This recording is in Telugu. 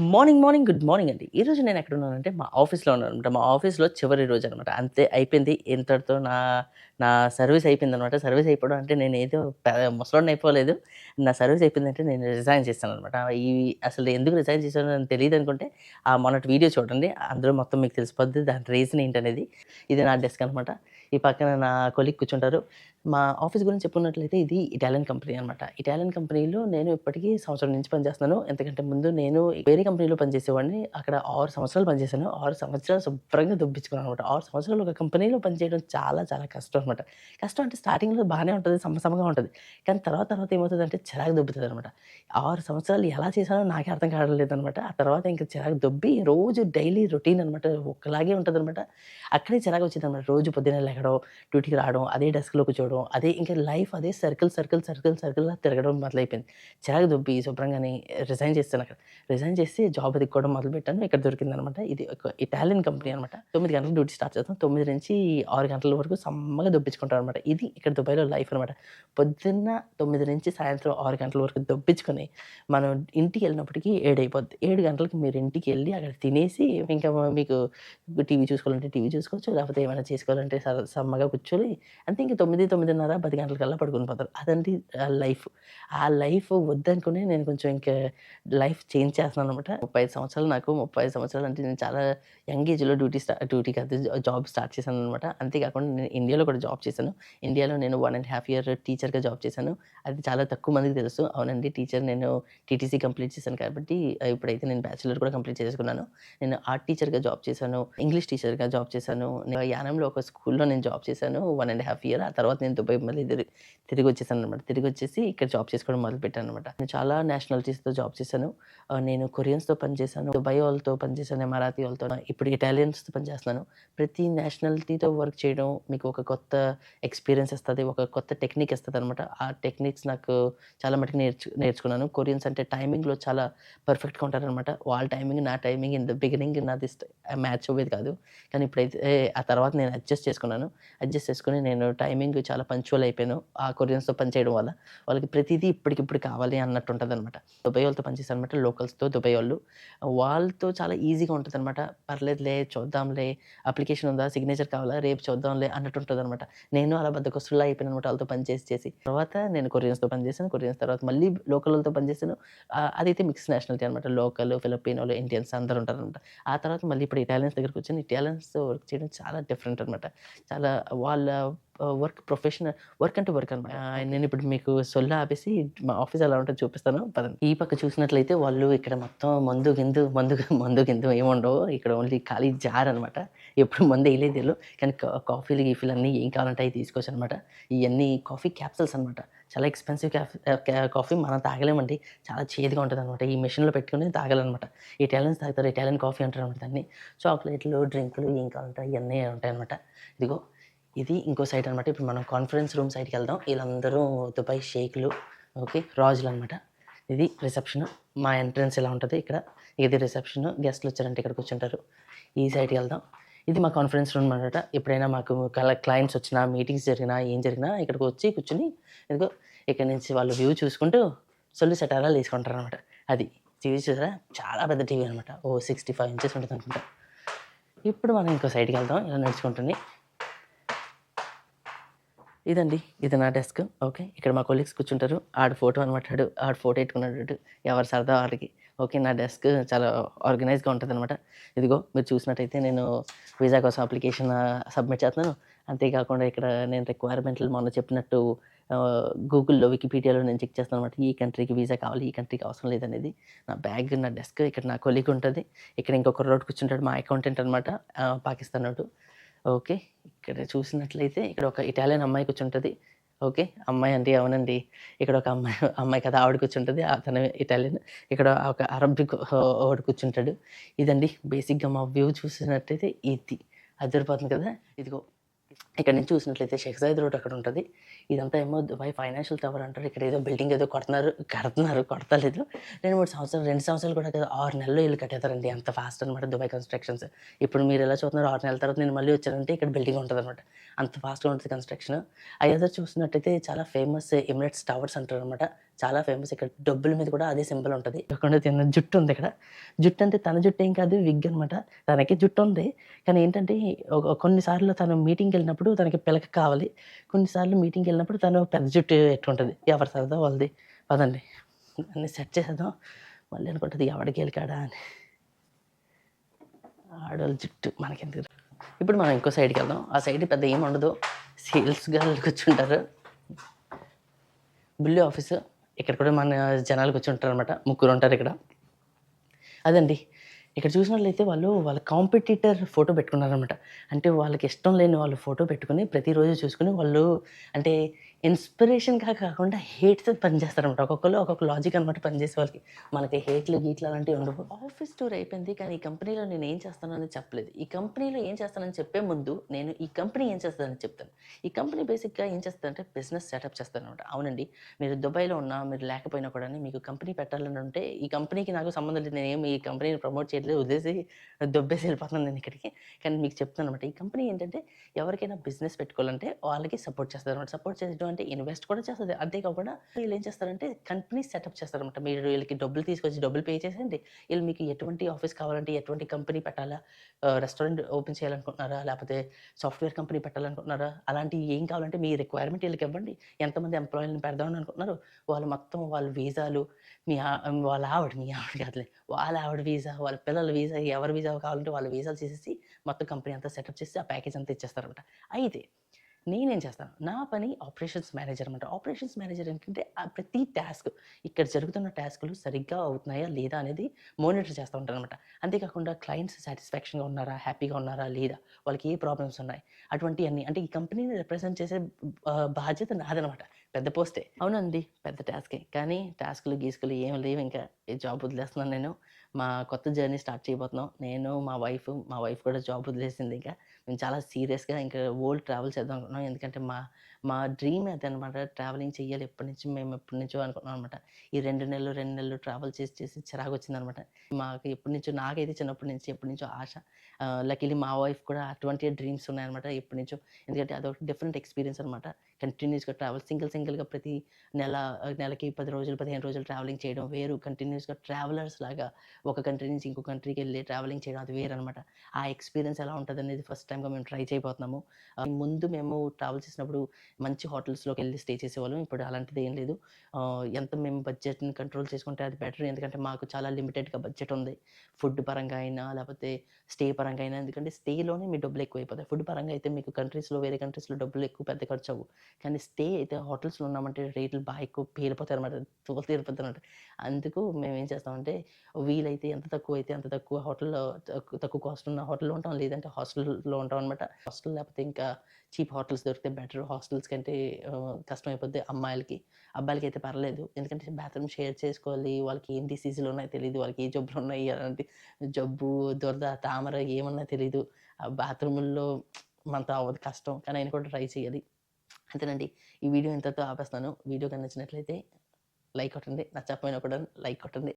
మార్నింగ్ మార్నింగ్ గుడ్ మార్నింగ్ అండి. ఈ రోజు నేను ఎక్కడ ఉన్నానంటే మా ఆఫీస్లో ఉన్నాను అనమాట. మా ఆఫీస్లో చివరి రోజు అనమాట. అంతే అయిపోయింది. ఇంతటితో నా నా సర్వీస్ అయిపోయింది అనమాట. సర్వీస్ అయిపోవడం అంటే నేను ఏదో ముసలోడిని అయిపోలేదు. నా సర్వీస్ అయిపోయిందంటే నేను రిజైన్ చేస్తాను అనమాట. ఈ అసలు ఎందుకు రిజైన్ చేశానో అని తెలియదు అనుకుంటే ఆ మొన్నటి వీడియో చూడండి. అందులో మొత్తం మీకు తెలిసిపోద్ది దాని రీజన్ ఏంటనేది. ఇది నా డెస్క్ అనమాట. ఈ పక్కన నా కొలిక్ కూర్చుంటారు. మా ఆఫీస్ గురించి చెప్పుకున్నట్లయితే ఇది ఇటాలియన్ కంపెనీ అనమాట ఇటాలియన్ కంపెనీలో నేను ఇప్పటికీ సంవత్సరం నుంచి పనిచేస్తున్నాను. ఎందుకంటే ముందు నేను వేరే కంపెనీలో పనిచేసేవాడిని. అక్కడ ఆరు సంవత్సరాలు పనిచేశాను. ఆరు సంవత్సరాలు శుభ్రంగా దుబ్బించుకున్నాను అనమాట ఆరు సంవత్సరాలు ఒక కంపెనీలో పనిచేయడం చాలా చాలా కష్టం అనమాట కష్టం అంటే స్టార్టింగ్లో బాగానే ఉంటుంది సమసమగా ఉంటుంది. కానీ తర్వాత తర్వాత ఏమవుతుంది అంటే చిరాకు దొబ్బుతుంది అనమాట ఆరు సంవత్సరాలు ఎలా చేశానో నాకే అర్థం కావట్లేదు అనమాట ఆ తర్వాత ఇంకా చిరాకు దొబ్బి రోజు డైలీ రొటీన్ అనమాట ఒకలాగే ఉంటుంది అనమాట అక్కడే చిరాకు వచ్చింది అనమాట రోజు పొద్దున్నే లెగడం డ్యూటీకి రావడం అదే డెస్క్లో కూర్చోవడం. అదే ఇంకా లైఫ్ అదే సర్కిల్ సర్కిల్ సర్కిల్ సర్కిల్లా తిరగడం మొదలైపోయింది. చిరాకు దొబ్బి శుభ్రంగానే రిజైన్ చేస్తాను అక్కడ. రిజైన్ చేసి జాబ్ ఎదుక్కోవడం మొదలుపెట్టాను. ఇక్కడ దొరికింది అనమాట ఇది ఒక ఇటాలియన్ కంపెనీ అనమాట. తొమ్మిది గంటలకు డ్యూటీ స్టార్ట్ చేస్తాం. తొమ్మిది నుంచి ఆరు గంటల వరకు సమ్మగా దొబ్బించుకుంటాం అనమాట. ఇది ఇక్కడ దుబాయ్లో లైఫ్ అనమాట. పొద్దున్న తొమ్మిది నుంచి సాయంత్రం ఆరు గంటల వరకు దొబ్బించుకొని మనం ఇంటికి వెళ్ళినప్పటికీ ఏడైపోద్ది. ఏడు గంటలకు మీరు ఇంటికి వెళ్ళి అక్కడ తినేసి ఇంకా మీకు టీవీ చూసుకోవాలంటే టీవీ చూసుకోవచ్చు. లేకపోతే ఏమైనా చేసుకోవాలంటే సమ్మగా కూర్చొని అంతే. ఇంక తొమ్మిది తొమ్మిదిన్నర పది గంటలకల్లా పడుకొని పోతారు. అదండి లైఫ్. ఆ లైఫ్ వద్దనుకునే నేను కొంచెం ఇంకా లైఫ్ చేంజ్ చేస్తున్నాను అనమాట ముప్పై ఐదు సంవత్సరాలు నాకు ముప్పై ఐదు సంవత్సరాలు అంటే నేను చాలా యంగ్ ఏజ్లో డ్యూటీ స్టార్ట్ డ్యూటీ కాదు జాబ్ స్టార్ట్ చేశాను అనమాట అంతేకాకుండా నేను ఇండియాలో కూడా జాబ్ చేశాను. ఇండియాలో నేను వన్ అండ్ హాఫ్ ఇయర్ టీచర్గా జాబ్ చేశాను. అది చాలా తక్కువ మందికి తెలుసు. అవునండి టీచర్ నేను టీటీసీ కంప్లీట్ చేశాను కాబట్టి ఇప్పుడైతే నేను బ్యాచిలర్ కూడా కంప్లీట్ చేసుకున్నాను నేను ఆర్ట్ టీచర్గా జాబ్ చేశాను ఇంగ్లీష్ టీచర్గా జాబ్ చేశాను. నేను యానంలో ఒక స్కూల్లో నేను జాబ్ చేశాను వన్ అండ్ హాఫ్ ఇయర్. ఆ తర్వాత నేను దుబాయ్ మళ్ళీ తిరిగి తిరిగి వచ్చేసాను అనమాట తిరిగి వచ్చేసి ఇక్కడ జాబ్ చేసుకోవడం మొదలు పెట్టాను అనమాట నేను చాలా నేషనాలిటీస్తో జాబ్ చేశాను. నేను కొరియన్స్తో పనిచేశాను. దుబాయ్ వాళ్ళతో పనిచేశాను మరాఠీ వాళ్ళతో. ఇప్పుడు ఇటాలియన్స్తో పనిచేస్తున్నాను. ప్రతి నేషనాలిటీతో వర్క్ చేయడం మీకు ఒక కొత్త ఎక్స్పీరియన్స్ ఇస్తుంది ఒక కొత్త టెక్నిక్ ఇస్తుంది అనమాట ఆ టెక్నిక్స్ నాకు చాలా మటుకు నేర్చు నేర్చుకున్నాను. కొరియన్స్ అంటే టైమింగ్లో చాలా పర్ఫెక్ట్గా ఉంటారనమాట వాళ్ళ టైమింగ్ నా టైమింగ్ ఇన్ ద బిగినింగ్ నాది మ్యాచ్ అవ్వేది కాదు. కానీ ఇప్పుడైతే ఆ తర్వాత నేను అడ్జస్ట్ చేసుకున్నాను. అడ్జస్ట్ చేసుకుని నేను టైమింగ్ చాలా పంచువల్ అయిపోయాను. ఆ కొరియన్స్తో పనిచేయడం వల్ల వాళ్ళకి ప్రతిదీ ఇప్పటికిప్పుడు కావాలి అన్నట్టు ఉంటుంది అనమాట దుబాయ్ వాళ్ళతో పనిచేస్తాను అనమాట లోకల్స్తో దుబాయ్ వాళ్ళు. వాళ్ళతో చాలా ఈజీగా ఉంటుంది అనమాట పర్లేదులే చూద్దాంలే అప్లికేషన్ ఉందా సిగ్నేచర్ కావాలా రేపు చూద్దాంలే అన్నట్టు ఉంటుంది అనమాట నేను అలా బద్దకొస్తులా అయిపోయాను అనమాట వాళ్ళతో పనిచేసి చేసి. తర్వాత నేను కొరియన్స్తో పనిచేసాను కొరియన్స్ తర్వాత మళ్ళీ లోకల్ వాళ్ళతో పనిచేసాను అదైతే మిక్స్ నేషనాలిటీ అనమాట లోకల్ ఫిలిపినోలు ఇండియన్స్ అందరూ ఉంటారు అనమాట ఆ తర్వాత మళ్ళీ ఇప్పుడు ఇటాలియన్స్ దగ్గరకు వచ్చాను ఇటాలియన్స్ వర్క్ చేయడం చాలా డిఫరెంట్ అనమాట చాలా వాళ్ళ వర్క్ ప్రొఫెషనల్ వర్క్ అంటే వర్క్ అనమాట నేను ఇప్పుడు మీకు సొల్ల ఆపేసి మా ఆఫీస్ ఎలా ఉంటుందో చూపిస్తాను. పదండి. ఈ పక్క చూసినట్లయితే వాళ్ళు ఇక్కడ మొత్తం మందు గిందు మందు మందు గిందు ఏముండవు ఇక్కడ ఓన్లీ ఖాళీ జార్ అనమాట ఎప్పుడు మందు వేయలేదు వీళ్ళు. కానీ కాఫీలు గీఫీలు అన్నీ ఏం కావాలంటే అవి తీసుకోవచ్చు అనమాట ఇవన్నీ కాఫీ క్యాప్సల్స్ అనమాట చాలా ఎక్స్పెన్సివ్ కాఫీ మనం తాగలేమండి. చాలా చేదుగా ఉంటుంది అనమాట ఈ మెషిన్లో పెట్టుకుని తాగాలన్నమాట. ఇటాలియన్స్ తాగుతారు. ఇటాలియన్ కాఫీ అంటారు అనమాట దాన్ని. చాక్లెట్లు డ్రింకులు ఏం కావాలంటే ఇవన్నీ ఉంటాయి అనమాట ఇదిగో ఇది ఇంకో సైడ్ అనమాట ఇప్పుడు మనం కాన్ఫరెన్స్ రూమ్ సైడ్కి వెళ్దాం. వీళ్ళందరూ దుబాయ్ షేక్లు ఓకే రాజులు అనమాట ఇది రిసెప్షన్ మా ఎంట్రన్స్ ఇలా ఉంటుంది ఇక్కడ? ఇది రిసెప్షన్ గెస్ట్లు వచ్చారంటే ఇక్కడ కూర్చుంటారు. ఈ సైడ్కి వెళ్దాం. ఇది మా కాన్ఫరెన్స్ రూమ్ అనమాట ఎప్పుడైనా మాకు క్లయింట్స్ వచ్చినా మీటింగ్స్ జరిగినా ఏం జరిగినా ఇక్కడికి వచ్చి కూర్చుని ఇదిగో ఇక్కడ నుంచి వాళ్ళు వ్యూ చూసుకుంటూ సొల్లు సెటారాలు తీసుకుంటారు అనమాట అది టీవీ చూసారా? చాలా పెద్ద టీవీ అనమాట ఓ సిక్స్టీ ఫైవ్ ఇంచెస్ ఉంటుంది అనుకుంటా. ఇప్పుడు మనం ఇంకో సైడ్కి వెళ్దాం. ఇలా నడుచుకుంటుంది ఇదండి. ఇది నా డెస్క్. ఓకే. ఇక్కడ మా కొలీగ్స్ కూర్చుంటారు. ఆడ ఫోటో అనమాట ఆడు. ఆడ ఫోటో పెట్టుకున్నాడు ఎవరు సరదా వాడికి ఓకే. నా డెస్క్ చాలా ఆర్గనైజ్గా ఉంటుంది అనమాట ఇదిగో మీరు చూసినట్టయితే నేను వీసా కోసం అప్లికేషన్ సబ్మిట్ చేస్తున్నాను. అంతేకాకుండా ఇక్కడ నేను రిక్వైర్మెంట్లు మొన్న చెప్పినట్టు గూగుల్లో వికీపీడియాలో నేను చెక్ చేస్తాను అనమాట ఈ కంట్రీకి వీసా కావాలి ఈ కంట్రీకి అవసరం లేదనేది. నా బ్యాగ్ నా డెస్క్ ఇక్కడ నా కొలీగ్ ఉంటుంది. ఇక్కడ ఇంకొక రోడ్ కూర్చుంటాడు మా అకౌంటెంట్ అనమాట పాకిస్తాన్ వాడు ఓకే ఇక్కడ చూసినట్లయితే ఇక్కడ ఒక ఇటాలియన్ అమ్మాయి కూర్చుంటుంది. ఓకే అమ్మాయి అండి అవునండి. ఇక్కడ ఒక అమ్మాయి అమ్మాయి కదా ఆవిడ కూర్చుంటుంది అతను ఇటాలియన్. ఇక్కడ ఒక అరబిక్ ఆవిడ కూర్చుంటాడు. ఇదండి బేసిక్గా మా వ్యూ చూసినట్లయితే ఇది. అదిరిపోతుంది కదా ఇదిగో. ఇక్కడ నుంచి చూసినట్లయితే షెక్జాయిద్ రోడ్ అక్కడ ఉంటుంది. ఇదంతా ఏమో దుబాయ్ ఫైనాన్షియల్ టవర్ అంటారు. ఇక్కడ ఏదో బిల్డింగ్ ఏదో కొడుతున్నారు. కడుతున్నారు. కొడతలేదు. రెండు మూడు సంవత్సరాలు రెండు సంవత్సరాలు కూడా కదా ఆరు నెలలు ఇల్లు కట్టేస్తారండి అంత ఫాస్ట్ అనమాట దుబాయ్ కన్స్ట్రక్షన్స్ ఇప్పుడు మీరు ఎలా చూస్తున్నారు? ఆరు నెలల తర్వాత నేను మళ్ళీ వచ్చానంటే ఇక్కడ బిల్డింగ్ ఉంటుంది అనమాట అంత ఫాస్ట్గా ఉంటుంది కన్స్ట్రక్షన్ అయ్యేదో చూసినట్టయితే చాలా ఫేమస్ ఎమిరేట్స్ టవర్స్ అంటారు అనమాట చాలా ఫేమస్ ఇక్కడ. డబ్బుల మీద కూడా అదే సింబల్ ఉంటుంది. కాకుండా తిన్న జుట్టు ఉంది ఇక్కడ. జుట్టు అంటే తన జుట్టు ఏం కాదు విగ్ అనమాట తనకి జుట్టు ఉంది. కానీ ఏంటంటే కొన్నిసార్లు తను మీటింగ్కి వెళ్ళినప్పుడు తనకి పిలక కావాలి. కొన్నిసార్లు మీటింగ్కి వెళ్ళినప్పుడు తను పెద్ద జుట్టు ఎట్టుంటుంది? ఎవరి సరదా వాళ్ళది? పదండి. అన్ని సెట్ చేసేద్దాం. మళ్ళీ అనుకుంటుంది ఎవడికి వెళ్ళికాడా అని. ఆడవాళ్ళ జుట్టు మనకెందుకు ఇప్పుడు మనం ఇంకో సైడ్కి వెళ్దాం. ఆ సైడ్ పెద్ద ఏముండదు ఉండదు. సేల్స్ గాళ్ళు కూర్చుంటారు. Bill office. ఇక్కడ కూడా మన జనాలు కూర్చుంటారు అనమాట ముగ్గురు ఉంటారు ఇక్కడ. అదండి. ఇక్కడ చూసినట్లయితే వాళ్ళు వాళ్ళ కాంపిటీటర్ ఫోటో పెట్టుకున్నారనమాట అంటే వాళ్ళకి ఇష్టం లేని వాళ్ళు ఫోటో పెట్టుకుని ప్రతిరోజు చూసుకుని వాళ్ళు అంటే ఇన్స్పిరేషన్గా కాకుండా హేట్తో పనిచేస్తారనమాట ఒక్కొక్కరు ఒక్కొక్క లాజిక్ అనమాట పనిచేసే వాళ్ళకి. మనకి హేట్లు గీట్లు అలాంటివి ఉండవు. ఆఫీస్ టూర్ అయిపోయింది కానీ ఈ కంపెనీలో నేను ఏం చేస్తానని చెప్పలేదు. ఈ కంపెనీలో ఏం చేస్తానని చెప్పే ముందు నేను ఈ కంపెనీ ఏం చేస్తానని చెప్తాను. ఈ కంపెనీ బేసిక్గా ఏం చేస్తానంటే బిజినెస్ సెటప్ చేస్తానమాట అవునండి మీరు దుబాయ్లో ఉన్నా మీరు లేకపోయినా కూడా మీకు కంపెనీ పెట్టాలని ఉంటే ఈ కంపెనీకి నాకు సంబంధం లేదు. నేను ఏమి ఈ కంపెనీని ప్రమోట్ చేయట్లేదు వదిలేసి దొబ్బేసి వెళ్ళిపోతున్నాను నేను ఇక్కడికి. కానీ మీకు చెప్తాను అనమాట ఈ కంపెనీ ఏంటంటే ఎవరికైనా బిజినెస్ పెట్టుకోవాలంటే వాళ్ళకి సపోర్ట్ చేస్తారు అనమాట సపోర్ట్ చేయడం అంటే ఇన్వెస్ట్ కూడా చేస్తుంది. అంతేకాకుండా వీళ్ళు ఏం చేస్తారంటే కంపెనీ సెటప్ చేస్తారనమాట మీరు వీళ్ళకి డబ్బులు తీసుకొచ్చి డబ్బులు పే చేసేయండి. వీళ్ళు మీకు ఎటువంటి ఆఫీస్ కావాలంటే ఎటువంటి కంపెనీ పెట్టాలా? రెస్టారెంట్ ఓపెన్ చేయాలనుకుంటున్నారా? లేకపోతే సాఫ్ట్వేర్ కంపెనీ పెట్టాలనుకుంటున్నారా? అలాంటి ఏం కావాలంటే మీ రిక్వైర్మెంట్ వీళ్ళకి ఇవ్వండి. ఎంతమంది ఎంప్లాయీలను పెడదామని అనుకుంటున్నారు వాళ్ళు మొత్తం వాళ్ళ వీసాలు మీ వాళ్ళ ఆవిడ మీ ఆవిడ కాదులే వాళ్ళ ఆవిడ వీసా వాళ్ళ పిల్లల వీసా ఎవరి వీసా కావాలంటే వాళ్ళ వీసాలు చేసేసి మొత్తం కంపెనీ అంతా సెటప్ చేసి ఆ ప్యాకేజ్ అంతా ఇచ్చేస్తారనమాట అయితే నేనేం చేస్తాను? నా పని ఆపరేషన్స్ మేనేజర్ అనమాట ఆపరేషన్స్ మేనేజర్ ఏంటంటే ఆ ప్రతి టాస్క్ ఇక్కడ జరుగుతున్న టాస్కులు సరిగ్గా అవుతున్నాయా లేదా అనేది మానిటర్ చేస్తూ ఉంటాను అనమాట అంతేకాకుండా క్లయింట్స్ సాటిస్ఫాక్షన్గా ఉన్నారా? హ్యాపీగా ఉన్నారా? లేదా? వాళ్ళకి ఏ ప్రాబ్లమ్స్ ఉన్నాయి? అటువంటి అన్ని అంటే ఈ కంపెనీని రిప్రజెంట్ చేసే బాధ్యత నాదనమాట పెద్ద పోస్టే. అవునండి పెద్ద టాస్కే. కానీ టాస్క్లు గీస్కులు ఏం లేవు ఇంకా. జాబ్ వదిలేస్తున్నాను నేను. మా కొత్త జర్నీ స్టార్ట్ చేయబోతున్నాం. నేను మా వైఫ్ మా వైఫ్ కూడా జాబ్ వదిలేసింది ఇంకా. మేము చాలా సీరియస్గా ఇంకా వరల్డ్ ట్రావెల్ చేద్దాం అనుకున్నాం ఎందుకంటే మా మా డ్రీమ్ అది అనమాట ట్రావెలింగ్ చేయాలి ఎప్పటి నుంచి మేము ఎప్పటి నుంచో అనుకున్నాం అనమాట ఈ రెండు నెలలు రెండు నెలలు ట్రావెల్ చేసి చేసి చిరాకు వచ్చిందనమాట మాకు ఎప్పటి నుంచో నాకైతే చిన్నప్పటి నుంచి ఎప్పటి నుంచో ఆశ. లక్కీలీ మా వైఫ్ కూడా అటువంటి డ్రీమ్స్ ఉన్నాయన్నమాట ఎప్పటి నుంచో. ఎందుకంటే అదొక డిఫరెంట్ ఎక్స్పీరియన్స్ అనమాట కంటిన్యూస్గా ట్రావెల్ సింగిల్ సింగిల్గా ప్రతి నెల నెలకి పది రోజులు పదిహేను రోజులు ట్రావెలింగ్ చేయడం వేరు. కంటిన్యూస్గా ట్రావెలర్స్ లాగా ఒక కంట్రీ నుంచి ఇంకో కంట్రీకి వెళ్ళి ట్రావెలింగ్ చేయడం అది వేరు అనమాట ఆ ఎక్స్పీరియన్స్ ఎలా ఉంటుంది అనేది ఫస్ట్ ఖచ్చితంగా మేము ట్రై చేయబోతున్నాము. ముందు మేము ట్రావెల్ చేసినప్పుడు మంచి హోటల్స్లోకి వెళ్ళి స్టే చేసేవాళ్ళం. ఇప్పుడు అలాంటిది ఏం లేదు. ఎంత మేము బడ్జెట్ని కంట్రోల్ చేసుకుంటే అది బెటర్. ఎందుకంటే మాకు చాలా లిమిటెడ్గా బడ్జెట్ ఉంది. ఫుడ్ పరంగా అయినా లేకపోతే స్టే పరంగా అయినా. ఎందుకంటే స్టేలోనే మీ డబ్బులు ఎక్కువ అయిపోతాయి ఫుడ్ పరంగా అయితే మీకు కంట్రీస్లో వేరే కంట్రీస్లో డబ్బులు ఎక్కువ పెద్ద ఖర్చు అవ్వు కానీ స్టే అయితే హోటల్స్లో ఉన్నామంటే రేట్లు బాగా ఎక్కువ పేలిపోతాయి అనమాట తోలు తీరిపోతాయి అనమాట అందుకు మేము ఏం చేస్తామంటే వీలైతే ఎంత తక్కువ అయితే అంత తక్కువ హోటల్లో తక్కువ తక్కువ కాస్ట్ ఉన్న హోటల్లో ఉంటాం. లేదంటే హాస్టల్లో ఉంటాం అనమాట హాస్టల్ లేకపోతే ఇంకా చీప్ హోటల్స్ దొరికితే బెటర్. హాస్టల్స్ కంటే కష్టం అయిపోద్ది అమ్మాయిలకి. అబ్బాయిలకి అయితే పర్లేదు. ఎందుకంటే బాత్రూమ్ షేర్ చేసుకోవాలి. వాళ్ళకి ఏం డిసీజులు ఉన్నాయో తెలియదు వాళ్ళకి ఏ జబ్బులు ఉన్నాయి అలాంటి జబ్బు దురద తామర ఏమన్నా తెలియదు ఆ బాత్రూముల్లో మనతో అవ్వదు కష్టం. కానీ ఆయన కూడా ట్రై చేయాలి. అంతేనండి. ఈ వీడియో ఇంతతో ఆపేస్తాను వీడియో కనిచ్చినట్లయితే లైక్ కొట్టండి. నచ్చకపోయినా కూడా లైక్ కొట్టండి.